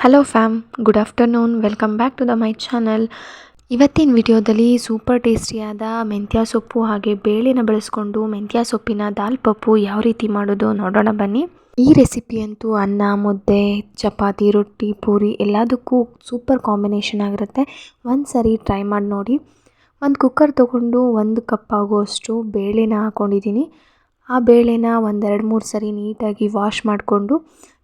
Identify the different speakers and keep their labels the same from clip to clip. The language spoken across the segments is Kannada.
Speaker 1: Hello fam good afternoon welcome back to the my channel ಇವತ್ತಿನ ವಿಡಿಯೋದಲ್ಲಿ ಸೂಪರ್ ಟೇಸ್ಟಿಯಾದ ಮೆಂತ್ಯ ಸೊಪ್ಪು ಹಾಗೆ ಬೇಳೆನ ಬಳಸ್ಕೊಂಡು ಮೆಂತ್ಯ ಸೊಪ್ಪಿನ ದಾಲ್ ಪಪ್ಪು ಯಾವ ರೀತಿ ಮಾಡೋದು ನೋಡೋಣ ಬನ್ನಿ. ಈ ರೆಸಿಪಿ ಅಂತೂ ಅನ್ನ, ಮುದ್ದೆ, ಚಪಾತಿ, ರೊಟ್ಟಿ, ಪೂರಿ ಎಲ್ಲದಕ್ಕೂ ಸೂಪರ್ ಕಾಂಬಿನೇಷನ್ ಆಗಿರುತ್ತೆ. ಒಂದು ಸರಿ ಟ್ರೈ ಮಾಡಿ ನೋಡಿ. ಒಂದು ಕುಕ್ಕರ್ ತೊಗೊಂಡು ಒಂದು ಕಪ್ ಆಗುವಷ್ಟು ಬೇಳೆನ ಹಾಕ್ಕೊಂಡಿದ್ದೀನಿ ಆ ಬೇಳೆನ ಒಂದೆರಡು ಮೂರು ಸರಿ ನೀಟಾಗಿ ವಾಶ್ ಮಾಡಿಕೊಂಡು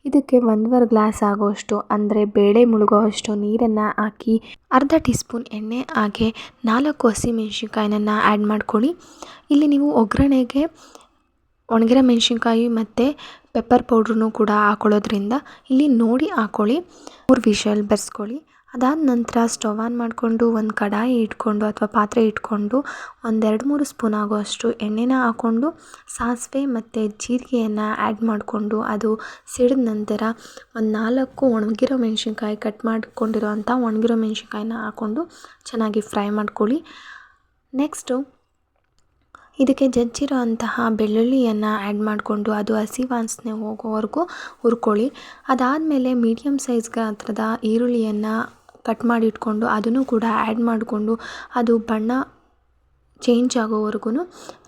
Speaker 1: ಇದಕ್ಕೆ ಒಂದೂವರೆ ಗ್ಲಾಸ್ ಆಗುವಷ್ಟು ಅಂದರೆ ಬೇಳೆ ಮುಳುಗುವಷ್ಟು ನೀರನ್ನು ಹಾಕಿ ಅರ್ಧ ಟೀ ಸ್ಪೂನ್ ಎಣ್ಣೆ, ಹಾಗೆ ನಾಲ್ಕು ಹಸಿಮೆಣ್ಸಿನ್ಕಾಯಿನ ಆ್ಯಡ್ ಮಾಡ್ಕೊಳ್ಳಿ. ಇಲ್ಲಿ ನೀವು ಒಗ್ಗರಣೆಗೆ ಒಣಗಿರೋ ಮೆಣಸಿನ್ಕಾಯಿ ಮತ್ತು ಪೆಪ್ಪರ್ ಪೌಡ್ರೂ ಕೂಡ ಹಾಕೊಳ್ಳೋದ್ರಿಂದ ಇಲ್ಲಿ ನೋಡಿ ಹಾಕೊಳ್ಳಿ. ಮೂರು ವಿಷಲ್ ಬೆರೆಸ್ಕೊಳ್ಳಿ. ಅದಾದ ನಂತರ ಸ್ಟವ್ ಆನ್ ಮಾಡಿಕೊಂಡು ಒಂದು ಕಡಾಯಿ ಇಟ್ಕೊಂಡು ಅಥವಾ ಪಾತ್ರೆ ಇಟ್ಕೊಂಡು ಒಂದೆರಡು ಮೂರು ಸ್ಪೂನ್ ಆಗುವಷ್ಟು ಎಣ್ಣೆನ ಹಾಕ್ಕೊಂಡು ಸಾಸಿವೆ ಮತ್ತು ಜೀರಿಗೆಯನ್ನು ಆ್ಯಡ್ ಮಾಡಿಕೊಂಡು ಅದು ಸಿಡಿದ ನಂತರ ಒಂದು ನಾಲ್ಕು ಒಣಗಿರೋ ಮೆಣಸಿನ್ಕಾಯಿ ಕಟ್ ಮಾಡಿಕೊಂಡಿರೋ ಅಂಥ ಒಣಗಿರೋ ಮೆಣಸಿನ್ಕಾಯಿನ ಹಾಕ್ಕೊಂಡು ಚೆನ್ನಾಗಿ ಫ್ರೈ ಮಾಡ್ಕೊಳ್ಳಿ. ನೆಕ್ಸ್ಟು ಇದಕ್ಕೆ ಜಜ್ಜಿರೋ ಅಂತಹ ಬೆಳ್ಳುಳ್ಳಿಯನ್ನು ಆ್ಯಡ್ ಮಾಡಿಕೊಂಡು ಅದು ಹಸಿ ವಾಸನೆ ಹೋಗೋವರೆಗೂ ಹುರ್ಕೊಳ್ಳಿ. ಅದಾದಮೇಲೆ ಮೀಡಿಯಮ್ ಸೈಜ್ ಗಾತ್ರದ ಈರುಳ್ಳಿಯನ್ನು ಕಟ್ ಮಾಡಿ ಇಟ್ಕೊಂಡು ಅದನ್ನು ಕೂಡ ಆ್ಯಡ್ ಮಾಡಿಕೊಂಡು ಅದು ಬಣ್ಣ ಚೇಂಜ್ ಆಗೋವರೆಗೂ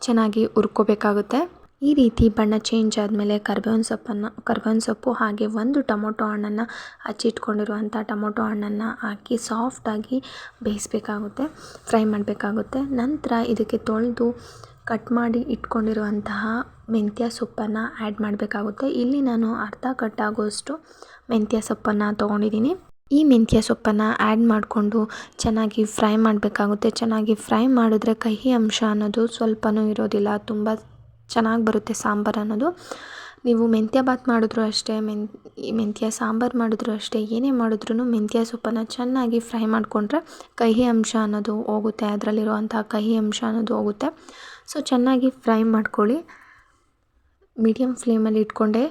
Speaker 1: ಚೆನ್ನಾಗಿ ಹುರ್ಕೋಬೇಕಾಗುತ್ತೆ. ಈ ರೀತಿ ಬಣ್ಣ ಚೇಂಜ್ ಆದಮೇಲೆ ಕರ್ಬೇವಿನ ಸೊಪ್ಪನ್ನು, ಕರ್ಬೇವಿನ ಸೊಪ್ಪು ಹಾಗೆ ಒಂದು ಟೊಮೊಟೊ ಹಣ್ಣನ್ನು ಹಚ್ಚಿಟ್ಕೊಂಡಿರುವಂಥ ಟೊಮೊಟೊ ಹಣ್ಣನ್ನು ಹಾಕಿ ಸಾಫ್ಟಾಗಿ ಬೇಯಿಸಬೇಕಾಗುತ್ತೆ ಫ್ರೈ ಮಾಡಬೇಕಾಗುತ್ತೆ. ನಂತರ ಇದಕ್ಕೆ ತೊಳೆದು ಕಟ್ ಮಾಡಿ ಇಟ್ಕೊಂಡಿರುವಂತಹ ಮೆಂತ್ಯ ಸೊಪ್ಪನ್ನು ಆ್ಯಡ್ ಮಾಡಬೇಕಾಗುತ್ತೆ. ಇಲ್ಲಿ ನಾನು ಅರ್ಧ ಕಟ್ ಕಟ್ಟಾಗುವಷ್ಟು ಮೆಂತ್ಯ ಸೊಪ್ಪನ್ನು ತೊಗೊಂಡಿದ್ದೀನಿ. ಈ ಮೆಂತ್ಯ ಸೊಪ್ಪನ್ನು ಆ್ಯಡ್ ಮಾಡಿಕೊಂಡು ಚೆನ್ನಾಗಿ ಫ್ರೈ ಮಾಡಬೇಕಾಗುತ್ತೆ. ಚೆನ್ನಾಗಿ ಫ್ರೈ ಮಾಡಿದ್ರೆ ಕಹಿ ಅಂಶ ಅನ್ನೋದು ಸ್ವಲ್ಪನೂ ಇರೋದಿಲ್ಲ. ತುಂಬ ಚೆನ್ನಾಗಿ ಬರುತ್ತೆ ಸಾಂಬಾರು ಅನ್ನೋದು. ನೀವು ಮೆಂತ್ಯ ಬಾತ್ ಮಾಡಿದ್ರು ಅಷ್ಟೇ, ಮೆನ್, ಮೆಂತ್ಯ ಸಾಂಬಾರು ಮಾಡಿದ್ರು ಅಷ್ಟೇ, ಏನೇ ಮಾಡಿದ್ರೂ ಮೆಂತ್ಯ ಸೊಪ್ಪನ್ನು ಚೆನ್ನಾಗಿ ಫ್ರೈ ಮಾಡಿಕೊಂಡ್ರೆ ಕಹಿ ಅಂಶ ಅನ್ನೋದು ಹೋಗುತ್ತೆ ಅದರಲ್ಲಿರುವಂಥ ಕಹಿ ಅಂಶ ಅನ್ನೋದು ಹೋಗುತ್ತೆ. ಸೊ, ಚೆನ್ನಾಗಿ ಫ್ರೈ ಮಾಡ್ಕೊಳ್ಳಿ. ಮೀಡಿಯಮ್ ಫ್ಲೇಮಲ್ಲಿ ಇಟ್ಕೊಂಡೆ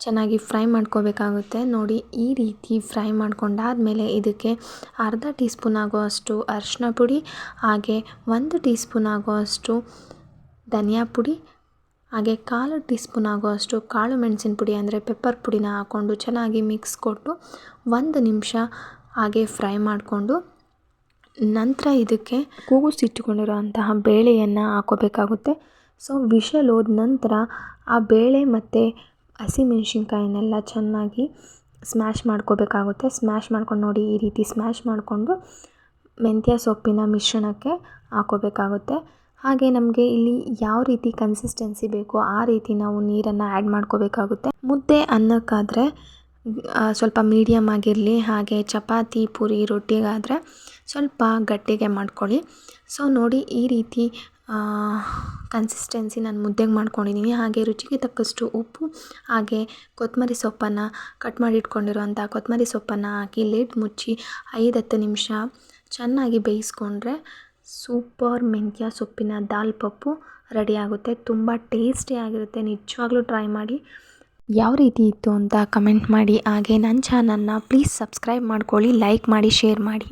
Speaker 1: ಚೆನ್ನಾಗಿ ಫ್ರೈ ಮಾಡ್ಕೋಬೇಕಾಗುತ್ತೆ. ನೋಡಿ, ಈ ರೀತಿ ಫ್ರೈ ಮಾಡ್ಕೊಂಡಾದಮೇಲೆ ಇದಕ್ಕೆ ಅರ್ಧ ಟೀ ಸ್ಪೂನ್ ಆಗುವಷ್ಟು ಅರಿಶಿನ ಪುಡಿ, ಹಾಗೆ ಒಂದು ಟೀ ಸ್ಪೂನ್ ಆಗುವಷ್ಟು ಧನಿಯಾ ಪುಡಿ ಹಾಗೆ ಕಾಲು ಟೀ ಸ್ಪೂನ್ ಆಗುವಷ್ಟು ಕಾಳು ಮೆಣಸಿನ ಪುಡಿ ಅಂದರೆ ಪೆಪ್ಪರ್ ಪುಡಿನ ಹಾಕ್ಕೊಂಡು ಚೆನ್ನಾಗಿ ಮಿಕ್ಸ್ ಕೊಟ್ಟು ಒಂದು ನಿಮಿಷ ಹಾಗೆ ಫ್ರೈ ಮಾಡಿಕೊಂಡು ನಂತರ ಇದಕ್ಕೆ ಕೂಗಿಸಿಟ್ಟುಕೊಂಡಿರುವಂತಹ ಬೇಳೆಯನ್ನು ಹಾಕೋಬೇಕಾಗುತ್ತೆ ಸೊ, ವಿಷಲ್ ಹೋದ ನಂತರ ಆ ಬೇಳೆ ಮತ್ತು ಹಸಿಮೆಣ್ಸಿನ್ಕಾಯಿನೆಲ್ಲ ಚೆನ್ನಾಗಿ ಸ್ಮ್ಯಾಶ್ ಮಾಡ್ಕೋಬೇಕಾಗುತ್ತೆ. ಸ್ಮ್ಯಾಶ್ ಮಾಡ್ಕೊಂಡು ನೋಡಿ ಈ ರೀತಿ ಸ್ಮ್ಯಾಶ್ ಮಾಡಿಕೊಂಡು ಮೆಂತ್ಯ ಸೊಪ್ಪಿನ ಮಿಶ್ರಣಕ್ಕೆ ಹಾಕೋಬೇಕಾಗುತ್ತೆ ಹಾಗೆ ನಮಗೆ ಇಲ್ಲಿ ಯಾವ ರೀತಿ ಕನ್ಸಿಸ್ಟೆನ್ಸಿ ಬೇಕೋ ಆ ರೀತಿ ನಾವು ನೀರನ್ನು ಆ್ಯಡ್ ಮಾಡ್ಕೋಬೇಕಾಗುತ್ತೆ. ಮುದ್ದೆ ಅನ್ನಕ್ಕಾದರೆ ಸ್ವಲ್ಪ ಮೀಡಿಯಮ್ ಆಗಿರಲಿ, ಹಾಗೆ ಚಪಾತಿ, ಪೂರಿ, ರೊಟ್ಟಿಗಾದರೆ ಸ್ವಲ್ಪ ಗಟ್ಟಿಗೆ ಮಾಡ್ಕೊಳ್ಳಿ. ಸೊ ನೋಡಿ ಈ ರೀತಿ ಕನ್ಸಿಸ್ಟೆನ್ಸಿ ನಾನು ಮುದ್ದೆಗೆ ಮಾಡ್ಕೊಂಡಿದ್ದೀನಿ ಹಾಗೆ ರುಚಿಗೆ ತಕ್ಕಷ್ಟು ಉಪ್ಪು, ಹಾಗೆ ಕೊತ್ತಂಬರಿ ಸೊಪ್ಪನ್ನು ಕಟ್ ಮಾಡಿ ಇಟ್ಕೊಂಡಿರುವಂಥ ಕೊತ್ತಂಬರಿ ಸೊಪ್ಪನ್ನು ಹಾಕಿ ಲೇಟ್ ಮುಚ್ಚಿ ಐದು ಹತ್ತು ನಿಮಿಷ ಚೆನ್ನಾಗಿ ಬೇಯಿಸ್ಕೊಂಡ್ರೆ ಸೂಪರ್ ಮೆಂತ್ಯ ಸೊಪ್ಪಿನ ದಾಲ್ ಪಪ್ಪು ರೆಡಿ ಆಗುತ್ತೆ. ತುಂಬ ಟೇಸ್ಟಿಯಾಗಿರುತ್ತೆ ನಿಜವಾಗ್ಲೂ ಟ್ರೈ ಮಾಡಿ. ಯಾವ ರೀತಿ ಇತ್ತು ಅಂತ ಕಮೆಂಟ್ ಮಾಡಿ. ಹಾಗೆ ನನ್ನ ಚಾನಲ್ನ ಪ್ಲೀಸ್ ಸಬ್ಸ್ಕ್ರೈಬ್ ಮಾಡ್ಕೊಳ್ಳಿ ಲೈಕ್ ಮಾಡಿ ಶೇರ್ ಮಾಡಿ.